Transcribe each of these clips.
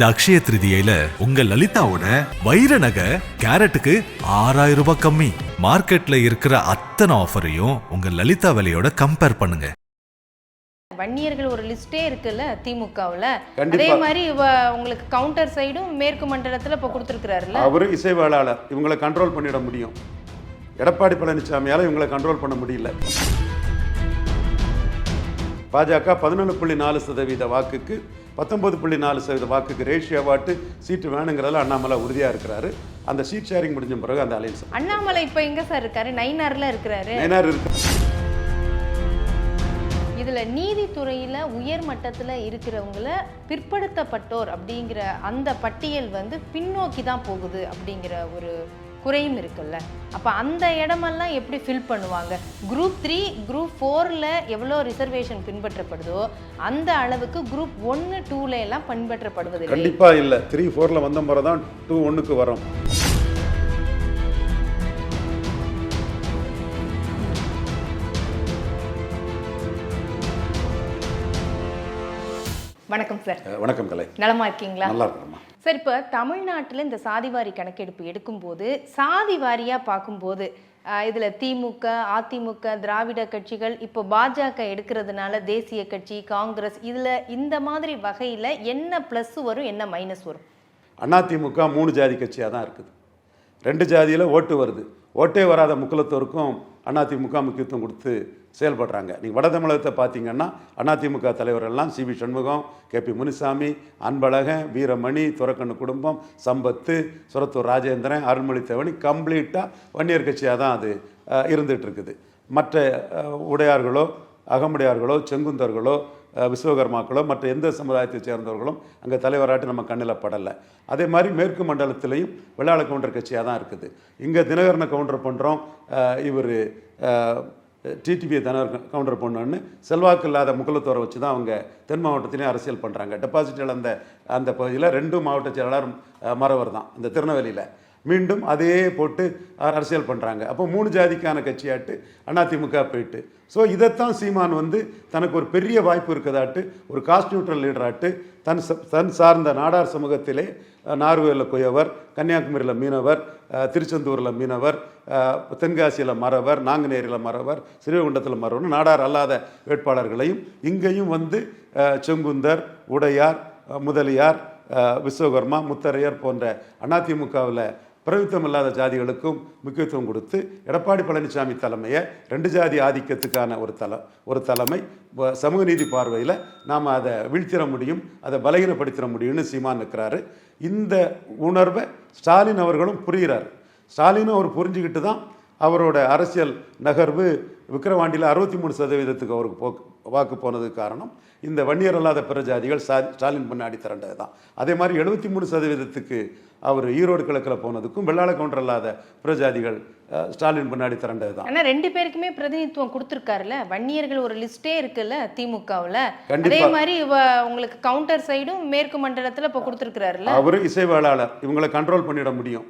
இந்த அக்ஷய திருதியில உங்க லலிதாவோட வைர நகை கேரட்டுக்கு ஆறாயிரம் ரூபாய் கம்மி. மார்க்கெட்ல இருக்கிற அத்தனை ஆஃபரையும் உங்க லலிதா விலையோட கம்பேர் பண்ணுங்க. வன்னியர்கள் ஒரு லிஸ்டே இருக்குல்ல திமுகவுல. அதே மாதிரி இவ உங்களுக்கு கவுண்டர் சைடும் மேற்கு மண்டலத்துல இப்ப கொடுத்துருக்கிறாருல்ல. அவரு இசைவேளாளர். இவங்களை கண்ட்ரோல் பண்ணிட முடியும். எடப்பாடி பழனிசாமியால இவங்களை கண்ட்ரோல் பண்ண முடியல. பாஜக பதினொன்று புள்ளி நாலு சதவீத வாக்குக்கு பத்தொன்பது புள்ளி நாலு சதவீத வாக்குக்கு ரேஷியோ வாட்டு சீட்டு வேணுங்கிறதுல அண்ணாமலை உறுதியாக இருக்கிறாரு. அந்த சீட் ஷேரிங் முடிஞ்ச பிறகு அந்த அலைன்ஸ் அண்ணாமலை இப்ப எங்க சார் இருக்காரு? நைனார்ல இருக்கிறாரு. நயனார் இருக்கு. இதுல நீதித்துறையில உயர் மட்டத்துல இருக்கிறவங்கள பிற்படுத்தப்பட்டோர் அப்படிங்கிற அந்த பட்டியல் வந்து பின்னோக்கி தான் போகுது அப்படிங்கிற ஒரு குறையும் இருக்குல்ல. அப்ப அந்த இடமெல்லாம் எப்படி ஃபில் பண்ணுவாங்க? குரூப் த்ரீ குரூப் ஃபோர்ல எவ்வளோ ரிசர்வேஷன் பின்பற்றப்படுதோ அந்த அளவுக்கு குரூப் ஒன்று டூல எல்லாம் பின்பற்றப்படுவதில்லை. கண்டிப்பா இல்லை. த்ரீ ஃபோரில் வந்த முறை தான் டூ ஒன்றுக்கு வரும். வணக்கம் சார் வணக்கம் கலை. நலமா இருக்கீங்களா? நல்லா இருக்கணுமா சார் இப்போ தமிழ்நாட்டில் இந்த சாதிவாரி கணக்கெடுப்பு எடுக்கும்போது சாதி வாரியாக பார்க்கும்போது இதில் திமுக அதிமுக திராவிட கட்சிகள் இப்போ பாஜக எடுக்கிறதுனால தேசிய கட்சி காங்கிரஸ் இதில் இந்த மாதிரி வகையில் என்ன ப்ளஸ் வரும் என்ன மைனஸ் வரும்? அதிமுக மூணு ஜாதி கட்சியாக தான் இருக்குது. ரெண்டு ஜாதியில் ஓட்டு வருது. ஓட்டே வராத முக்குலத்தோருக்கும் அதிமுக முக்கியத்துவம் கொடுத்து செயல்படுறாங்க. நீங்கள் வட தமிழகத்தை பார்த்தீங்கன்னா அதிமுக தலைவர்கள்லாம் C V Shanmugam K P Munisamy Anbazhagan Veeramani Doraikkannu குடும்பம் சம்பத்து சுரத்தூர் ராஜேந்திரன் அருள்மொழி தேவனி கம்ப்ளீட்டாக வன்னியர் கட்சியாக தான் அது இருந்துகிட்ருக்குது மற்ற உடையார்களோ அகமுடையார்களோ செங்குந்தர்களோ விஸ்வகர்மாக்களோ மற்ற எந்த சமுதாயத்தை சேர்ந்தவர்களும் அங்கே தலைவராட்டு நம்ம கண்ணில் படலை. அதே மாதிரி மேற்கு மண்டலத்திலையும் வெள்ளாள கவுண்டர் கட்சியாக தான் இருக்குது. இங்கே தினகரனை கவுண்டர் பண்ணுறோம் இவர் டிடிபியை தனவர் கவுண்டர் பண்ணோன்னு செல்வாக்கு இல்லாத முகலத்தோரை வச்சு தான் அவங்க தென் மாவட்டத்திலையும் அரசியல் பண்ணுறாங்க டெபாசிட் இழந்த அந்த பகுதியில் ரெண்டு மாவட்ட செயலாளர் மறவர் தான் இந்த திருநெல்வேலியில். மீண்டும் அதே போட்டு அரசியல் பண்ணுறாங்க அப்போ மூணு ஜாதிக்கான கட்சியாட்டு அதிமுக போயிட்டு. ஸோ இதைத்தான் சீமான் வந்து தனக்கு ஒரு பெரிய வாய்ப்பு இருக்கதாட்டு ஒரு காஸ்ட் நியூட்ரல் லீடராட்டு தன் தன் சார்ந்த நாடார் சமூகத்திலே அஹ், நார்வேலில் குயவர் கன்னியாகுமரியில் மீனவர் திருச்செந்தூரில் மீனவர் தென்காசியில் மறவர் நாங்குநேரியில் மறவர் ஸ்ரீவைகுண்டத்தில் மறவர் நாடார் அல்லாத வேட்பாளர்களையும் இங்கேயும் வந்து செங்குந்தர் உடையார் முதலியார் விஸ்வகர்மா முத்தரையர் போன்ற அதிமுகவில் பிரவித்தம் இல்லாத ஜாதிகளுக்கும் முக்கியத்துவம் கொடுத்து எடப்பாடி பழனிசாமி தலைமையை ரெண்டு ஜாதி ஆதிக்கத்துக்கான ஒரு தலை ஒரு தலைமை சமூக நீதி பார்வையில் நாம் அதை வீழ்த்திட முடியும் அதை பலகீனப்படுத்திட முடியும்னு சீமான் இருக்கிறாரு இந்த உணர்வை ஸ்டாலின் அவர்களும் புரிகிறார். ஸ்டாலினும் அவர் புரிஞ்சுக்கிட்டு தான் அவரோட அரசியல் நகர்வு விக்கிரவாண்டியில் அறுபத்தி மூணு சதவீதத்துக்கு அவருக்கு போக்கு வாக்கு போனதுக்கு காரணம் இந்த வன்னியர் அல்லாத பிற ஜாதிகள் ஸ்டாலின் முன்னாடி திரண்டது தான் அதே மாதிரி எழுபத்தி மூணு சதவீதத்துக்கு அவர் ஈரோடு கிழக்கில் போனதுக்கும் வெள்ளாள கவுண்டர் இல்லாத பிற ஜாதிகள் அஹ், ஸ்டாலின் முன்னாடி திரண்டது தான் ஆனா ரெண்டு பேருக்குமே பிரதிநிதித்துவம் கொடுத்துருக்காருல்ல? வன்னியர்கள் ஒரு லிஸ்டே இருக்குல்ல திமுகவுல. அதே மாதிரி உங்களுக்கு கவுண்டர் சைடும் மேற்கு மண்டலத்துல இப்போ கொடுத்துருக்கிறாருல்ல? அவர் இசைவேளாளர். இவங்களை கண்ட்ரோல் பண்ணிட முடியும்.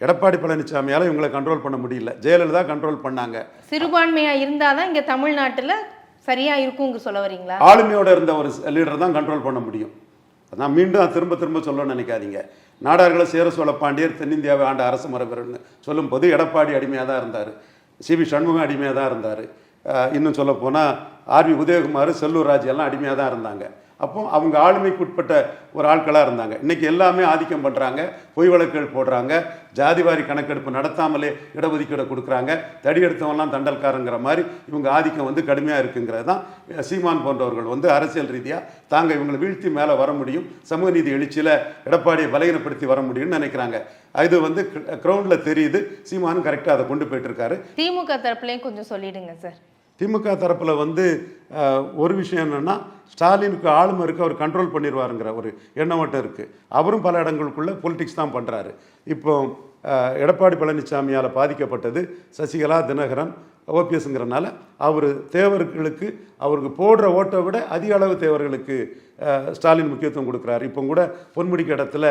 எடப்பாடி பழனிசாமியால் இவங்களை கண்ட்ரோல் பண்ண முடியல. ஜெயலலிதா கண்ட்ரோல் பண்ணாங்க. சிறுபான்மையா இருந்தாதான் இங்க தமிழ்நாட்டுல சரியா இருக்குங்க சொல்ல வரீங்களா? ஆளுமையோட இருந்த ஒரு லீடர் தான் கண்ட்ரோல் பண்ண முடியும். நான் மீண்டும் திரும்ப திரும்ப சொல்லணும்னு நினைக்காதீங்க. நாடார்களை சேர சோழ பாண்டியர் தென்னிந்தியாவை ஆண்ட அரசு மரபுன்னு சொல்லும்போது எடப்பாடி அடிமையாக தான் இருந்தார். சிவி சண்முகம் அடிமையாக தான் இருந்தார். இன்னும் சொல்லப்போனால் ஆர்வி உதயகுமார் செல்லூர் ராஜ் எல்லாம் அடிமையாக தான் இருந்தாங்க. அப்போ அவங்க ஆளுமைக்குட்பட்ட ஒரு ஆட்களாக இருந்தாங்க. இன்னைக்கு எல்லாமே ஆதிக்கம் பண்ணுறாங்க பொய் வழக்குகள் போடுறாங்க. ஜாதிவாரி கணக்கெடுப்பு நடத்தாமலே இடஒதுக்கீடு கொடுக்குறாங்க. தடி எடுத்தவன்லாம் தண்டல்காரங்கிற மாதிரி இவங்க ஆதிக்கம் வந்து கடுமையாக இருக்குங்கிறது தான் சீமான் போன்றவர்கள் வந்து அரசியல் ரீதியாக தாங்க இவங்களை வீழ்த்தி மேலே வர முடியும் சமூக நீதி எழுச்சியில் எடப்பாடியை பலகீனப்படுத்தி வர முடியும்னு நினைக்கிறாங்க. இது வந்து கிரவுண்டில் தெரியுது சீமானும் கரெக்டாக அதை கொண்டு போயிட்டு இருக்காரு திமுக தரப்புலயும் கொஞ்சம் சொல்லிடுங்க சார். திமுக தரப்பில் வந்து ஒரு விஷயம் என்னென்னா ஸ்டாலினுக்கு ஆளுமை இருக்கு அவர் கண்ட்ரோல் பண்ணிடுவாருங்கிற ஒரு எண்ணம் மட்டும் இருக்குது அவரும் பல இடங்களுக்குள்ள பொலிட்டிக்ஸ் தான் பண்ணுறாரு இப்போ எடப்பாடி பழனிசாமியால் பாதிக்கப்பட்டது சசிகலா தினகரன் ஓபிஎஸ்ங்கிறனால அவர் தேவர்களுக்கு அவருக்கு போடுற ஓட்டை விட அதிக அளவு தேவர்களுக்கு ஸ்டாலின் முக்கியத்துவம் கொடுக்குறாரு. இப்போ கூட பொன்முடிக்க இடத்துல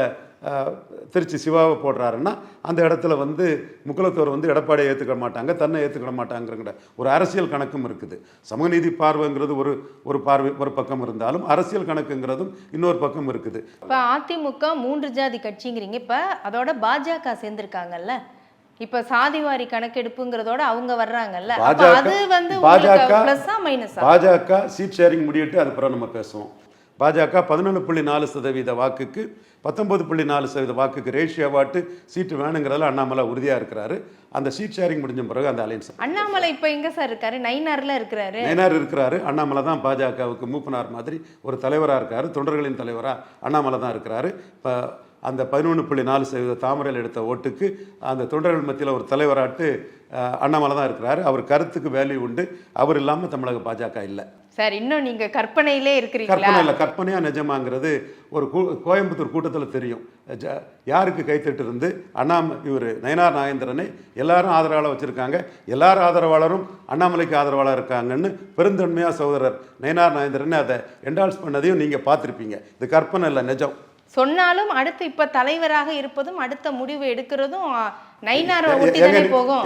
திருச்சி சிவாவை போடுறாருன்னா அந்த இடத்துல வந்து முக்குலத்தோர் வந்து எடப்பாடியை ஏற்றுக்க மாட்டாங்க தன்னை ஏற்றுக்கிட மாட்டாங்கிற ஒரு அரசியல் கணக்கும் இருக்குது. சமூக நீதி பார்வைங்கிறது ஒரு ஒரு பார்வை ஒரு பக்கம் இருந்தாலும் அரசியல் கணக்குங்கிறதும் இன்னொரு பக்கம் இருக்குது. இப்போ அதிமுக மூன்று ஜாதி கட்சிங்கிறீங்க இப்போ அதோட பாஜக சேர்ந்திருக்காங்கல்ல இப்ப சாதிவாரி கணக்கெடுப்புங்கிறதோட அவங்க வர்றாங்கல்ல. அது வந்து பாஜக பாஜக சீட் ஷேரிங் முடிவிட்டு அது பிறகு நம்ம பேசுவோம். பாஜக பதினொன்று புள்ளி நாலு சதவீத வாக்குக்கு பத்தொன்பது புள்ளி நாலு சதவீத வாக்குக்கு ரேஷியோவாட்டு சீட்டு வேணுங்கிறதுல அண்ணாமலை உறுதியாக இருக்கிறாரு. அந்த சீட் ஷேரிங் முடிஞ்ச பிறகு அந்த அலைன்ஸ் அண்ணாமலை இப்ப எங்க சார் இருக்காரு? நைனார்ல இருக்கிறாரு. நயனார் இருக்கிறாரு. அண்ணாமலை தான் பாஜகவுக்கு மூப்பனார் மாதிரி ஒரு தலைவராக இருக்காரு. தொண்டர்களின் தலைவராக அண்ணாமலை தான் இருக்கிறாரு. இப்போ அந்த பதினொன்று புள்ளி நாலு சதவீத தாமரையில் எடுத்த ஓட்டுக்கு அந்த தொண்டர்கள் மத்தியில் ஒரு தலைவராட்டு அண்ணாமலை தான் இருக்கிறாரு. அவர் கருத்துக்கு வேல்யூ உண்டு. அவர் இல்லாமல் தமிழக பாஜக இல்லை. சார் இன்னும் நீங்க கற்பனையிலே இருக்கிறீங்களா? கற்பனை இல்லை. கற்பனையா நிஜமாங்கிறது ஒரு கோயம்புத்தூர் கூட்டத்தில் தெரியும். ஜ- யாருக்கு கைத்தட்டு இருந்து அண்ணாம இவர் நயனார் நாகேந்திரனை எல்லாரும் ஆதரவாளர் வச்சுருக்காங்க. எல்லார் ஆதரவாளரும் அண்ணாமலைக்கு ஆதரவாளர் இருக்காங்கன்னு பெருந்தன்மையாக சகோதரர் நயனார் நாகேந்திரன் அதை என்டால்ஸ் பண்ணதையும் நீங்கள் பார்த்துருப்பீங்க. இது கற்பனை இல்லை நிஜம். சொன்னாலும் அடுத்து இப்ப தலைவராக இருப்பதும் அடுத்த முடிவு எடுக்கிறதும் எ- ஒட்டி தானே போகும்.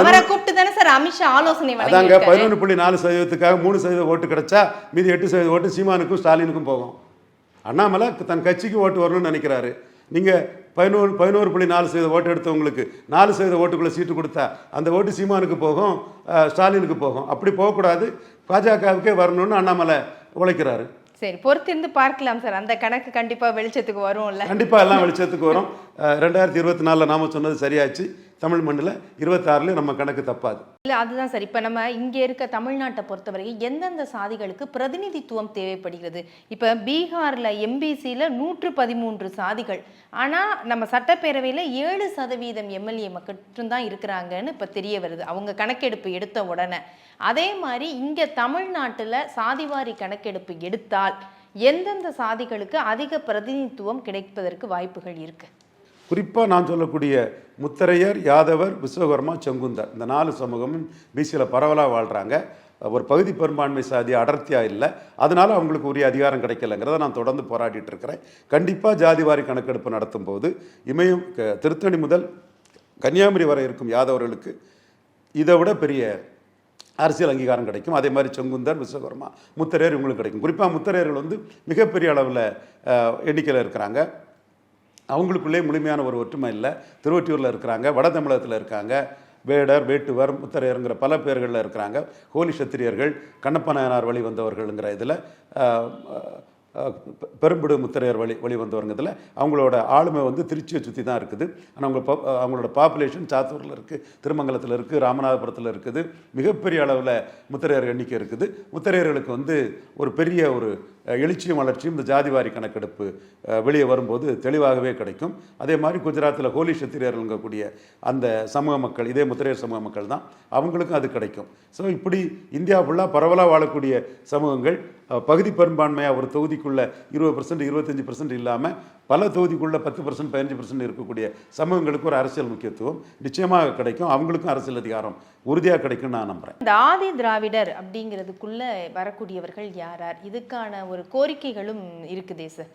அவரை கூப்பிட்டு தானே சார் அமித்ஷா ஆலோசனை அதாங்க பதினொன்று புள்ளி நாலு சதவீதத்துக்காக மூணு சதவீத ஓட்டு கிடைச்சா மீதி எட்டு சதவீத ஓட்டு சீமானுக்கும் ஸ்டாலினுக்கும் போகும். அண்ணாமலை தன் கட்சிக்கு ஓட்டு வரணும்னு நினைக்கிறாரு. நீங்கள் பதினோரு பதினோரு புள்ளி நாலு சதவீத ஓட்டு எடுத்தவங்களுக்கு நாலு சதவீத ஓட்டுக்குள்ளே சீட்டு கொடுத்தா அந்த ஓட்டு சீமானுக்கு போகும் ஸ்டாலினுக்கு போகும். அப்படி போகக்கூடாது. பாஜகவுக்கே வரணும்னு அண்ணாமலை உழைக்கிறாரு. சரி பொறுத்திருந்து பார்க்கலாம் சார். அந்த கணக்கு கண்டிப்பாக வெளிச்சத்துக்கு வரும்ல. கண்டிப்பாக எல்லாம் வெளிச்சத்துக்கு வரும். ரெண்டாயிரத்தி இருபத்தி நாலில் நாம சொன்னது சரியாச்சு. தமிழ் மண்ணில் இருபத்தாறுல நம்ம கணக்கு தப்பாது. இல்லை அதுதான் சார். இப்போ நம்ம இங்கே இருக்க தமிழ்நாட்டை பொறுத்தவரைக்கும் எந்தெந்த சாதிகளுக்கு பிரதிநிதித்துவம் தேவைப்படுகிறது? இப்போ பீகாரில் எம்பிசியில் நூற்று பதிமூன்று சாதிகள். ஆனால் நம்ம சட்டப்பேரவையில் ஏழு சதவீதம் எம்எல்ஏ மட்டும்தான் இருக்கிறாங்கன்னு இப்போ தெரிய வருது. அவங்க கணக்கெடுப்பு எடுத்த உடனே. அதே மாதிரி இங்கே தமிழ்நாட்டில் சாதிவாரி கணக்கெடுப்பு எடுத்தால் எந்தெந்த சாதிகளுக்கு அதிக பிரதிநிதித்துவம் கிடைப்பதற்கு வாய்ப்புகள் இருக்குது குறிப்பாக நான் சொல்லக்கூடிய முத்தரையர் யாதவர் விஸ்வகர்மா செங்குந்தர். இந்த நாலு சமூகமும் பிசியில் பரவலாக வாழ்கிறாங்க ஒரு பகுதி பெரும்பான்மை சாதி அடர்த்தியாக இல்லை. அதனால் அவங்களுக்கு உரிய அதிகாரம் கிடைக்கலங்கிறத நான் தொடர்ந்து போராடிட்டு இருக்கிறேன். கண்டிப்பாக ஜாதிவாரி கணக்கெடுப்பு நடத்தும் போது இமயம் க- திருத்தணி முதல் கன்னியாகுமரி வரை இருக்கும் யாதவர்களுக்கு இதை விட பெரிய அரசியல் அங்கீகாரம் கிடைக்கும். அதே மாதிரி செங்குந்தர் விஸ்வகர்மா முத்தரையர் இவங்களுக்கு கிடைக்கும். குறிப்பாக முத்தரையர்கள் வந்து மிகப்பெரிய அளவில் எண்ணிக்கையில் இருக்கிறாங்க. அவங்களுக்குள்ளே முழுமையான ஒரு ஒற்றுமை இல்லை. திருவொற்றியூரில் இருக்கிறாங்க வட தமிழகத்தில் இருக்காங்க வேடர் வேட்டுவர் முத்தரையருங்கிற பல பேர்களில் இருக்கிறாங்க. ஹோலி சத்திரியர்கள் கண்ணப்ப நாயனார் வழி வந்தவர்கள்ங்கிற இதில் பெரும்பிடு முத்திரையர் வழி வழி வந்தவர்ங்கிறதுல அவங்களோட ஆளுமை வந்து திருச்சியை சுற்றி தான் இருக்குது. ஆனால் அவங்க பா- அவங்களோட பாப்புலேஷன் சாத்தூரில் இருக்குது திருமங்கலத்தில் இருக்குது ராமநாதபுரத்தில் இருக்குது மிகப்பெரிய அளவில் முத்திரையர் எண்ணிக்கை இருக்குது. முத்திரையர்களுக்கு வந்து ஒரு பெரிய ஒரு எழுச்சியும் வளர்ச்சியும் இந்த ஜாதிவாரி கணக்கெடுப்பு வெளியே வரும்போது தெளிவாகவே கிடைக்கும். அதே மாதிரி குஜராத்தில் ஹோலி சத்திரியர்கள்ங்கக்கூடிய அந்த சமூக மக்கள் இதே முத்திரையர் சமூக மக்கள் தான் அவங்களுக்கும் அது கிடைக்கும். ஸோ இப்படி இந்தியா ஃபுல்லாக பரவலாக வாழக்கூடிய சமூகங்கள் பகுதி பெரும்பான்மையாக ஒரு தொகுதிக்குள்ளே இருபது பர்சன்ட் இருபத்தஞ்சி பர்சன்ட் இல்லாமல் பல தொகுதிக்குள்ள பத்து பர்சன்ட் பதினஞ்சு பர்சன்ட் இருக்கக்கூடிய சமூகங்களுக்கு ஒரு அரசியல் முக்கியத்துவம் நிச்சயமாக கிடைக்கும். அவங்களுக்கும் அரசியல் அதிகாரம் உறுதியாக கிடைக்கும்னு நான் நம்புகிறேன் இந்த ஆதி திராவிடர் அப்படிங்கிறதுக்குள்ள வரக்கூடியவர்கள் யார்? யார்? இதுக்கான ஒரு கோரிக்கைகளும் இருக்குதே சார்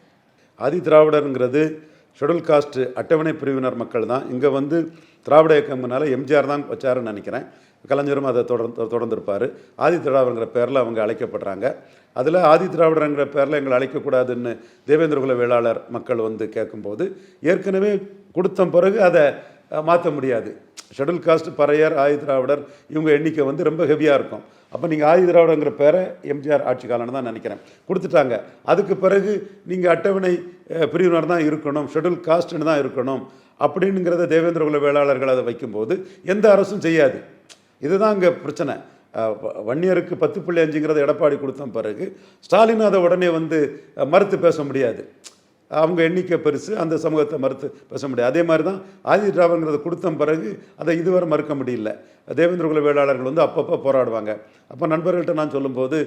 ஆதி திராவிடருங்கிறது ஷெடியூல் காஸ்ட் அட்டவணை பிரிவினர் மக்கள் தான். இங்கே வந்து திராவிட இயக்கம்னால எம்ஜிஆர் தான் வச்சாருன்னு நினைக்கிறேன். கலைஞரும் அதை தொடர்ந்து தொடர்ந்துருப்பார். ஆதி திராவிடங்கிற பேரில் அவங்க அழைக்கப்படுறாங்க. அதில் ஆதி திராவிடங்கிற பேரில் எங்களை அழைக்கக்கூடாதுன்னு தேவேந்திரகுல வேளாளர் மக்கள் வந்து கேட்கும்போது ஏற்கனவே கொடுத்த பிறகு அதை மாற்ற முடியாது. ஷெடியூல் காஸ்ட் பறையர் ஆதி திராவிடர் இவங்க எண்ணிக்கை வந்து ரொம்ப ஹெவியாக இருக்கும். அப்போ நீங்கள் ஆதி திராவிடங்கிற பேரை எம்ஜிஆர் ஆட்சி காலம்னு தான் நினைக்கிறேன். கொடுத்துட்டாங்க. அதுக்கு பிறகு நீங்கள் அட்டவணை பிரிவினர் தான் இருக்கணும் ஷெட்யூல் காஸ்ட்னு தான் இருக்கணும் அப்படிங்கிறத தேவேந்திரகுல வேளாளர்கள் அதை வைக்கும்போது எந்த அரசும் செய்யாது. இதுதான் இங்கே பிரச்சனை. வன்னியருக்கு பத்து புள்ளி அஞ்சுங்கிறத எடப்பாடி கொடுத்த பிறகு ஸ்டாலின் அதை உடனே வந்து மறுத்து பேச முடியாது. அவங்க எண்ணிக்கை பெருசு அந்த சமூகத்தை மறுத்து பேச முடியாது. அதே மாதிரி தான் ஆதி திராவிடங்கிறத கொடுத்த பிறகு அதை இதுவரை மறுக்க முடியல. தேவேந்திரகுல வேளாளர்கள் வந்து அப்பப்போ போராடுவாங்க. அப்போ நண்பர்கள்ட்ட நான் சொல்லும்போது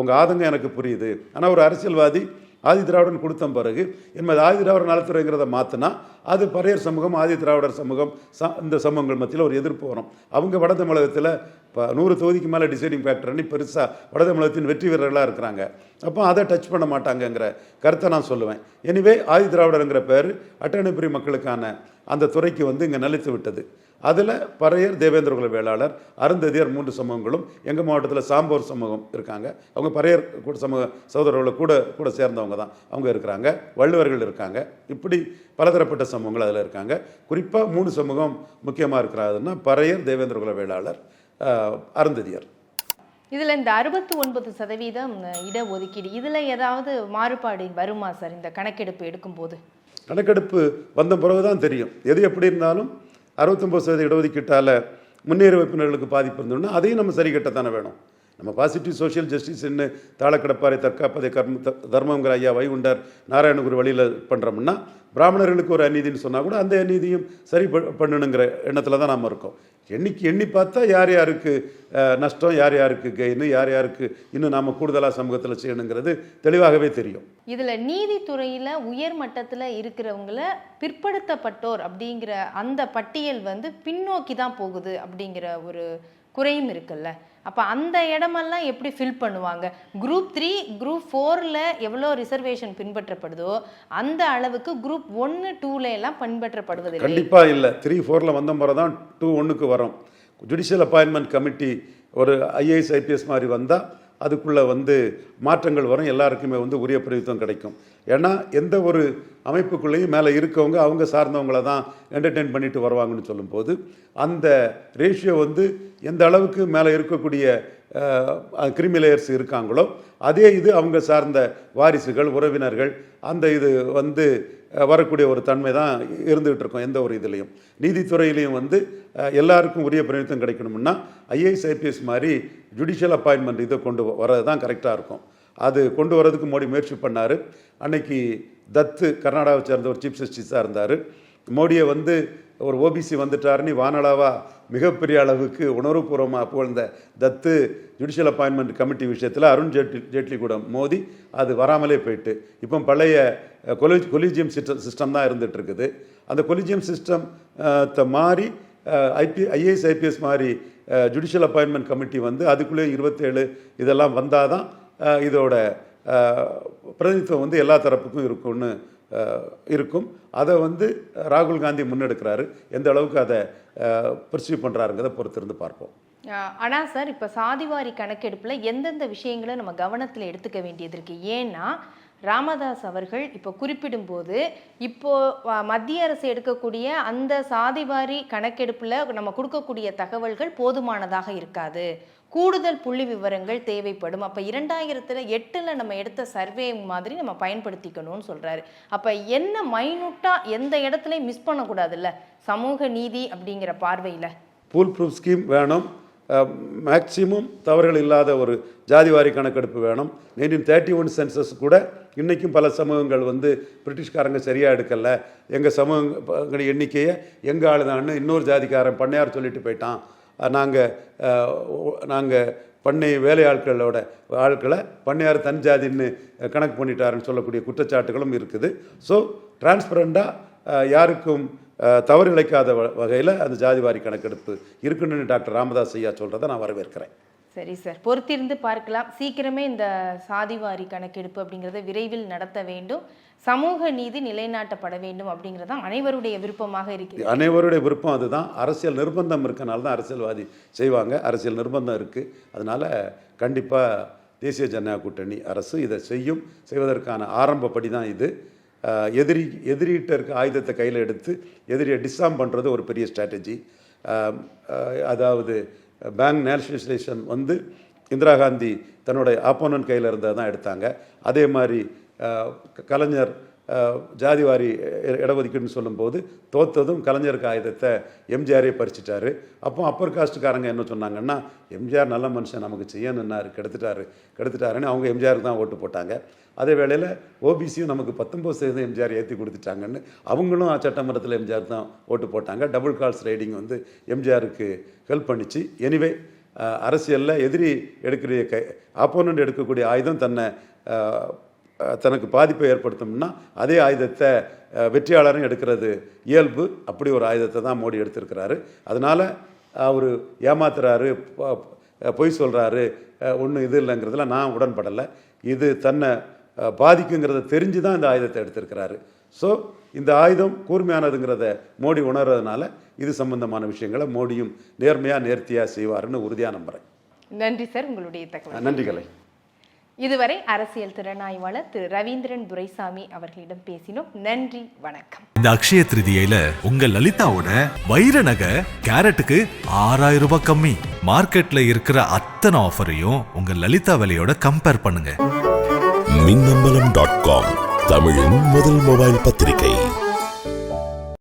உங்கள் ஆதங்கம் எனக்கு புரியுது. ஆனால் ஒரு அரசியல்வாதி ஆதி திராவிடன் கொடுத்த பிறகு என்பது ஆதி திராவிட நலத்துறைங்கிறத மாற்றினா அது பறையர் சமூகம் ஆதி திராவிடர் சமூகம் ச இந்த சமூகங்கள் மத்தியில் ஒரு எதிர்ப்பு வரும். அவங்க வட தமிழகத்தில் இப்போ நூறு தொகுதிக்கு மேலே டிசைடிங் ஃபேக்டர்னு பெருசாக வட தமிழகத்தின் வெற்றி வீரர்களாக இருக்கிறாங்க. அப்போ அதை டச் பண்ண மாட்டாங்கங்கிற கருத்தை நான் சொல்லுவேன். எனிவே ஆதி திராவிடருங்கிற பேர் அட்டணிப்புரி மக்களுக்கான அந்த துறைக்கு வந்து இங்கே நிலைத்து விட்டது. அதில் பறையர் தேவேந்திரகுல வேளாளர் அருந்ததியர் மூன்று சமூகங்களும் எங்கள் மாவட்டத்தில் சாம்போர் சமூகம் இருக்காங்க. அவங்க பறையர் கூட சமூக சகோதரர்களை கூட கூட சேர்ந்தவங்க தான் அவங்க இருக்கிறாங்க. வள்ளுவர்கள் இருக்காங்க. இப்படி பலதரப்பட்ட சமூகங்கள் அதில் இருக்காங்க. குறிப்பாக மூணு சமூகம் முக்கியமாக இருக்கிறாருன்னா பறையர் தேவேந்திரகுல வேளாளர் அருந்ததியர். இதில் இந்த அறுபத்தி ஒன்பது சதவீதம் இடஒதுக்கீடு இதில் ஏதாவது மாறுபாடு வருமா சார் இந்த கணக்கெடுப்பு எடுக்கும்போது? கணக்கெடுப்பு வந்த பிறகு தான் தெரியும். எது எப்படி இருந்தாலும் அறுபத்தொம்பது சதவீத இடஒதுக்கீட்டால் முன்னேற வைப்பினர்களுக்கு பாதிப்பு இருந்தோம்னா அதையும் நம்ம சரி கட்டத்தானே வேணும். நம்ம பாசிட்டிவ் சோஷியல் ஜஸ்டிஸ்ன்னு தாளக்கடப்பாறை தற்காப்பதை கர்ம த- தர்மங்கிற ஐயா வைகுண்டர் நாராயணகுரு வழியில் பண்ணுறோம்னா பிராமணர்களுக்கு ஒரு அநீதின்னு சொன்னால் கூட அந்த அநீதியும் சரி ப- பண்ணணுங்கிற எண்ணத்தில் தான் நாம் இருக்கோம். எண்ணிக்கு எண்ணி பார்த்தா யார் யாருக்கு நஷ்டம் யார் யாருக்கு கெயின் யார் யாருக்கு இன்னும் நாம் கூடுதலாக சமூகத்தில் செய்யணுங்கிறது தெளிவாகவே தெரியும். இதில் நீதித்துறையில் உயர் மட்டத்தில் இருக்கிறவங்கள பிற்படுத்தப்பட்டோர் அப்படிங்கிற அந்த பட்டியல் வந்து பின்னோக்கி தான் போகுது அப்படிங்கிற ஒரு குறையும் இருக்குல்ல? அப்போ அந்த இடமெல்லாம் எப்படி ஃபில் பண்ணுவாங்க? குரூப் த்ரீ குரூப் ஃபோரில் எவ்வளோ ரிசர்வேஷன் பின்பற்றப்படுதோ அந்த அளவுக்கு குரூப் ஒன்று டூல எல்லாம் பின்பற்றப்படுவது கண்டிப்பாக இல்லை. த்ரீ ஃபோரில் வந்த முறை தான் டூ ஒன்றுக்கு வரும். ஜுடிஷியல் அப்பாயின்மெண்ட் கமிட்டி ஒரு ஐஏஎஸ் ஐபிஎஸ் மாதிரி வந்தால் அதுக்குள்ளே வந்து மாற்றங்கள் வரும் எல்லாருக்குமே வந்து உரிய பிரதித்துவம் கிடைக்கும். ஏன்னா எந்த ஒரு அமைப்புக்குள்ளேயும் மேலே இருக்கவங்க அவங்க சார்ந்தவங்கள தான் என்டர்டெயின் பண்ணிட்டு வருவாங்கன்னு சொல்லும்போது அந்த ரேஷியோ வந்து எந்த அளவுக்கு மேலே இருக்கக்கூடிய கிரிமிலேயர்ஸ் இருக்காங்களோ அதே இது அவங்க சார்ந்த வாரிசுகள் உறவினர்கள் அந்த இது வந்து வரக்கூடிய ஒரு தன்மை தான் இருந்துகிட்டு இருக்கும் எந்த ஒரு இதுலேயும். நீதித்துறையிலையும் வந்து எல்லாருக்கும் உரிய பிரதிநிதித்துவம் கிடைக்கணும்னா ஐஏஎஸ் ஐபிஎஸ் மாதிரி ஜுடிஷியல் அப்பாயின்மெண்ட் இதை கொண்டு வரது தான் கரெக்டாக இருக்கும். அது கொண்டு வரதுக்கு மோடி முயற்சி பண்ணார். அன்னைக்கு தத்து கர்நாடகாவை சேர்ந்த ஒரு சீஃப் ஜஸ்டிஸாக இருந்தார். மோடியை வந்து ஒரு ஓபிசி வந்துட்டாருன்னு வானளாவா மிகப்பெரிய அளவுக்கு உணர்வுபூர்வமாக புகழ்ந்த தத்து ஜுடிஷியல் அப்பாயின்மெண்ட் கமிட்டி விஷயத்தில் அருண் ஜேட்லி ஜேட்லி கூட மோதி அது வராமலே போயிட்டு. இப்போ பழைய கொலி கொலிஜியம் சிஸ்டம் சிஸ்டம் தான் இருந்துகிட்ருக்குது. அந்த கொலிஜியம் சிஸ்டம் மாறி ஐபி ஐஏஎஸ் ஐபிஎஸ் மாதிரி ஜுடிஷியல் அப்பாயின்மெண்ட் கமிட்டி வந்து அதுக்குள்ளே இருபத்தேழு இதெல்லாம் வந்தால் தான் இதோட பிரதிநிதித்துவம் வந்து எல்லா தரப்புக்கும் இருக்கும்னு இருக்கும். அதை வந்து ராகுல் காந்தி முன்னெடுக்கிறாரு. எந்த அளவுக்கு அதை பர்சியூ பண்ணுறாருங்கிறத பொறுத்திருந்து பார்ப்போம். ஆனால் சார் இப்போ சாதிவாரி கணக்கெடுப்பில் எந்தெந்த விஷயங்களை நம்ம கவனத்தில் எடுத்துக்க வேண்டியது இருக்குது ஏன்னா ராமதாஸ் அவர்கள் இப்போ குறிப்பிடும்போது இப்போ மத்திய அரசு எடுக்கக்கூடிய அந்த சாதிவாரி கணக்கெடுப்பில் நம்ம கொடுக்கக்கூடிய தகவல்கள் போதுமானதாக இருக்காது. கூடுதல் புள்ளி விவரங்கள் தேவைப்படும். அப்போ இரண்டாயிரத்தில் எட்டில் நம்ம எடுத்த சர்வே மாதிரி நம்ம பயன்படுத்திக்கணும்னு சொல்கிறாரு அப்போ என்ன மைனூட்டாக எந்த இடத்துலையும் மிஸ் பண்ணக்கூடாதுல்ல? சமூக நீதி அப்படிங்கிற பார்வையில். பூல் ப்ரூஃப் ஸ்கீம் வேணும் மேக்சிமம் தவறுகள் இல்லாத ஒரு ஜாதிவாரி கணக்கெடுப்பு வேணும். நைன்டீன் தேர்ட்டி ஒன் சென்சஸ் கூட இன்றைக்கும் பல சமூகங்கள் வந்து பிரிட்டிஷ்காரங்க சரியாக எடுக்கலை. எங்கள் சமூகங்கள் எண்ணிக்கையை எங்கள் ஆளுதான்னு இன்னொரு ஜாதிக்காரன் பண்ணையார் சொல்லிட்டு போயிட்டான். நாங்கள் நாங்கள் பண்ணை வேலையாட்களோட ஆட்களை பண்ணையார் தன் ஜாதின்னு கணக்கு பண்ணிட்டாருன்னு சொல்லக்கூடிய குற்றச்சாட்டுகளும் இருக்குது. ஸோ டிரான்ஸ்பரண்டாக யாருக்கும் தவறு இழைக்காத வகையில் அந்த ஜாதிவாரி கணக்கெடுப்பு இருக்குன்னு டாக்டர் ராமதாஸ் ஐயா சொல்கிறத நான் வரவேற்கிறேன். சரி சார். பொறுத்திருந்து பார்க்கலாம். சீக்கிரமே இந்த சாதிவாரி கணக்கெடுப்பு அப்படிங்கிறத விரைவில் நடத்த வேண்டும். சமூக நீதி நிலைநாட்டப்பட வேண்டும் அப்படிங்கிறது தான் அனைவருடைய விருப்பமாக இருக்கு. அனைவருடைய விருப்பம் அதுதான். அரசியல் நிர்பந்தம் இருக்கனால தான் அரசியல்வாதி செய்வாங்க. அரசியல் நிர்பந்தம் இருக்குது அதனால் கண்டிப்பாக தேசிய ஜனநாயக கூட்டணி அரசு இதை செய்யும். செய்வதற்கான ஆரம்பப்படி தான் இது. எதிரி எதிரிகிட்ட இருக்க ஆயுதத்தை கையில் எடுத்து எதிரியை டிஸ்ஆம் பண்ணுறது ஒரு பெரிய ஸ்ட்ராட்டஜி அதாவது பேங்க் நேஷனலைசேஷன் வந்து இந்திரா காந்தி தன்னுடைய ஆப்போனன்ட் கையில் இருந்ததை தான் எடுத்தாங்க. அதே மாதிரி க- கலைஞர் ஜாதிவாரி இட இடஒதுக்கீடுன்னு சொல்லும்போது தோத்ததும் கலைஞர் ஆயுதத்தை எம்ஜிஆரே பறிச்சிட்டாரு. அப்போ அப்பர் காஸ்ட்டுக்காரங்க என்ன சொன்னாங்கன்னா எம்ஜிஆர் நல்ல மனுஷன் நமக்கு செய்யணுன்னாரு கெடுத்துட்டாரு கெடுத்துட்டாருன்னு அவங்க எம்ஜிஆருக்கு தான் ஓட்டு போட்டாங்க. அதே வேளையில் ஓபிசியும் நமக்கு பத்தொம்பது சதவீதம் எம்ஜிஆர் ஏற்றி கொடுத்துட்டாங்கன்னு அவங்களும் சட்டமன்றத்தில் எம்ஜிஆர் தான் ஓட்டு போட்டாங்க. டபுள் கால்ஸ் ரைடிங் வந்து எம்ஜிஆருக்கு ஹெல்ப் பண்ணிச்சு. எனிவே அரசியலில் எதிரி எடுக்கக்கூடிய கை ஆப்போனண்ட் எடுக்கக்கூடிய ஆயுதம் தன்னை தனக்கு பாதிப்பை ஏற்படுத்தும்னா அதே ஆயுதத்தை வெற்றியாளரும் எடுக்கிறது. இயல்பு அப்படி ஒரு ஆயுதத்தை தான் மோடி எடுத்திருக்கிறாரு. அதனால் அவர் ஏமாத்துறாரு பொய் சொல்கிறாரு ஒன்றும் இது இல்லைங்கிறதுல நான் உடன்படலை. இது தன்னை பாதிக்குங்கிறத தெரிஞ்சு தான் இந்த ஆயுதத்தை எடுத்திருக்கிறாரு. ஸோ இந்த ஆயுதம் கூர்மையானதுங்கிறத மோடி உணர்றதுனால இது சம்பந்தமான விஷயங்களை மோடியும் நேர்மையாக நேர்த்தியாக செய்வாருன்னு உறுதியாக நம்புகிறேன் நன்றி சார் உங்களுடைய தகவல். நன்றி கலை. இதுவரை அரசியல் திறனாய்வாளர் திரு ரவீந்திரன் துரைசாமி அவர்களிடம் பேசினோம். நன்றி வணக்கம். இந்த அக்ஷய திருதியில உங்க லலிதாவோட வைர நகை கேரட்டுக்கு ஆறாயிரம் ரூபாய் கம்மி. மார்க்கெட்ல இருக்கிற அத்தனை ஆஃபரையும் உங்க லலிதா விலையோட கம்பேர் பண்ணுங்க. மின்னம்பலம் டாட் காம் தமிழின் முதல் மொபைல் பத்திரிகை.